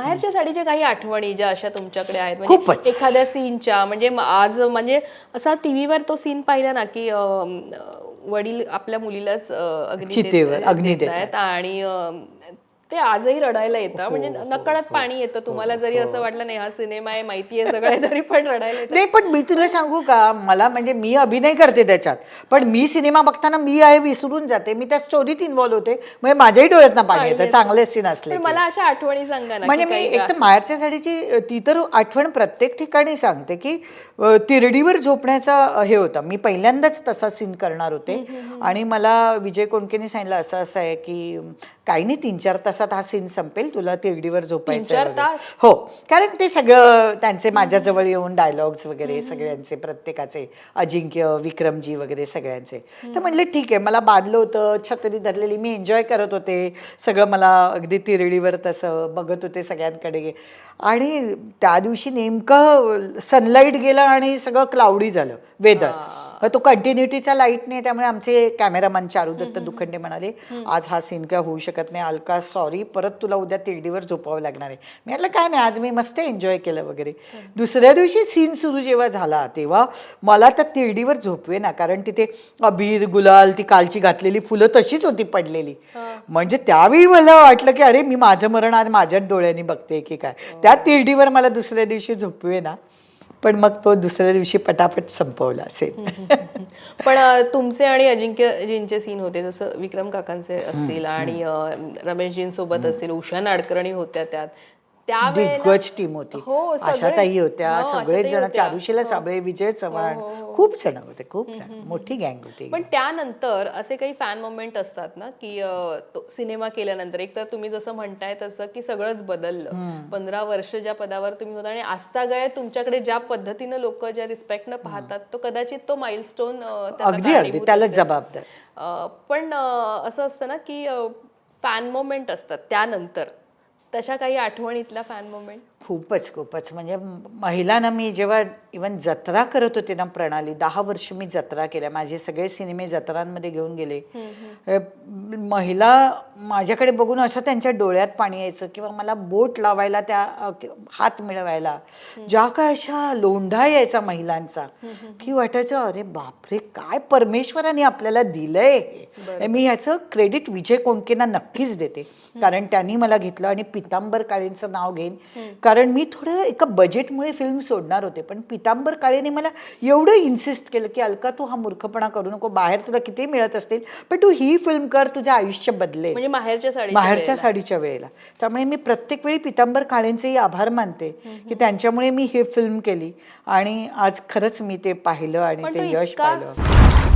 माहेरच्या साडीच्या काही आठवणी ज्या अशा तुमच्याकडे आहेत म्हणजे. एखाद्या सीनच्या म्हणजे आज म्हणजे असा टीव्हीवर तो सीन पाहिला ना की वडील आपल्या मुलीलाच अं, अग्नी देत- चितेवर अग्नी देत आहेत आणि ते आजही रडायला येतं. म्हणजे नकळत पाणी येतं तुम्हाला. जरी असं वाटलं नाही हा सिनेमा आहे माहिती आहे सगळं तरी पण रडायला येतं. नाही पण मी तुला सांगू का? मला म्हणजे मी अभिनय करते त्याच्यात. पण मी सिनेमा बघताना मी आहे विसरून जाते. मी त्या स्टोरीत इन्व्हॉल्व होते. म्हणजे माझ्याही डोळ्यात ना पाणी येतं. चांगले सीन असले की. मला अशा आठवणी सांगा ना म्हणजे की मी काही एक तर माहेरच्या साडीची ती तर आठवण प्रत्येक ठिकाणी सांगते की अ, तिरडीवर झोपण्याचा अ, हे होता. मी पहिल्यांदाच तसा सीन करणार होते. आणि मला विजय कोणकेने सांगितलं असं असं आहे की अम, काही नाही तीन चार तासात हा सीन संपेल तुला तिरडीवर झोपायचं वगैरे. तास? हो कारण ते सगळं त्यांचे माझ्याजवळ येऊन डायलॉग्स वगैरे सगळ्यांचे प्रत्येकाचे अजिंक्य विक्रमजी वगैरे सगळ्यांचे. तर म्हणले ठीक आहे मला बांधलं होतं छत्री धरलेली मी एन्जॉय करत होते. सगळं मला अगदी तिरडीवर तसं बघत होते सगळ्यांकडे. आणि त्या दिवशी नेमकं सनलाईट गेलं आणि सगळं क्लाउडी झालं वेदर मग तो कंटिन्युटीचा लाइट नाही त्यामुळे आमचे कॅमेरामॅन चारुदत्त दुखंडे म्हणाले आज हा सीन काय होऊ शकत नाही अलका सॉरी परत तुला उद्या तिरडीवर झोपावं लागणार आहे. मी म्हटलं काय नाही आज मी मस्त एन्जॉय केलं वगैरे. दुसऱ्या दिवशी सीन सुरू जेव्हा झाला तेव्हा मला त्या तिरडीवर झोपवे ना कारण तिथे अबीर गुलाल ती कालची घातलेली फुलं तशीच होती पडलेली. म्हणजे त्यावेळी मला वाटलं की अरे मी माझं मरण आज माझ्याच डोळ्यांनी बघते की काय. त्या तिरडीवर मला दुसऱ्या दिवशी झोपवे ना पण मग तो दुसऱ्या दिवशी पटापट संपवला असेल. पण तुमचे आणि अजिंक्यजींचे सीन होते जसं विक्रम काकांचे असतील आणि रमेशजींसोबत असतील उषा नाडकर्णी होत्या त्यात. दिग्गज टीम होती. हो. आशाताई होत्या हो, सगळेच आशाताई जण. चारुशीला साबळे विजय चव्हाण हो, हो, हो. खूप जण होते खूप जण. मोठी गँग होती. पण त्यानंतर असे काही फॅन मोमेंट असतात ना की सिनेमा केल्यानंतर. एक तर तुम्ही जसं म्हणताय तसं की सगळंच बदललं. पंधरा वर्ष ज्या पदावर तुम्ही होता आणि आस्था गय तुमच्याकडे ज्या पद्धतीनं लोक ज्या रिस्पेक्टनं पाहतात तो कदाचित तो माइलस्टोन अगदी अगदी. त्यालाच जबाबदार. पण असं असतं ना की फॅन मोमेंट असतात त्यानंतर. तशा काही आठवणीतल्या फॅन मोमेंट खूपच खूपच. म्हणजे महिलांना मी जेव्हा इवन जत्रा करत होते ना प्रणाली दहा वर्ष मी जत्रा केल्या. माझे सगळे सिनेमे जत्रांमध्ये घेऊन गेले. महिला माझ्याकडे बघून असं त्यांच्या डोळ्यात पाणी यायचं किंवा मला बोट लावायला त्या हात मिळवायला. ज्या काय अशा लोंढा यायचा महिलांचा की वाटायचं अरे बापरे काय परमेश्वराने आपल्याला दिलंय हे. मी ह्याचं क्रेडिट विजय कोणकेंना नक्कीच देते. कारण त्यांनी मला घेतलं आणि पितांबर काळेंचं नाव घेईन. कारण मी थोडं एका बजेटमुळे फिल्म सोडणार होते. पण पितांबर काळेने मला एवढं इन्सिस्ट केलं की अलका तू हा मूर्खपणा करू नको. बाहेर तुला किती मिळत असतील पण तू ही फिल्म कर तुझं आयुष्य बदलेल. म्हणजे माहेरच्या साडी बाहेरच्या साडीच्या वेळेला. त्यामुळे मी प्रत्येक वेळी पितांबर काळेंचेही आभार मानते की त्यांच्यामुळे मी ही फिल्म केली आणि आज खरंच मी ते पाहिलं आणि ते यश पाहिलं.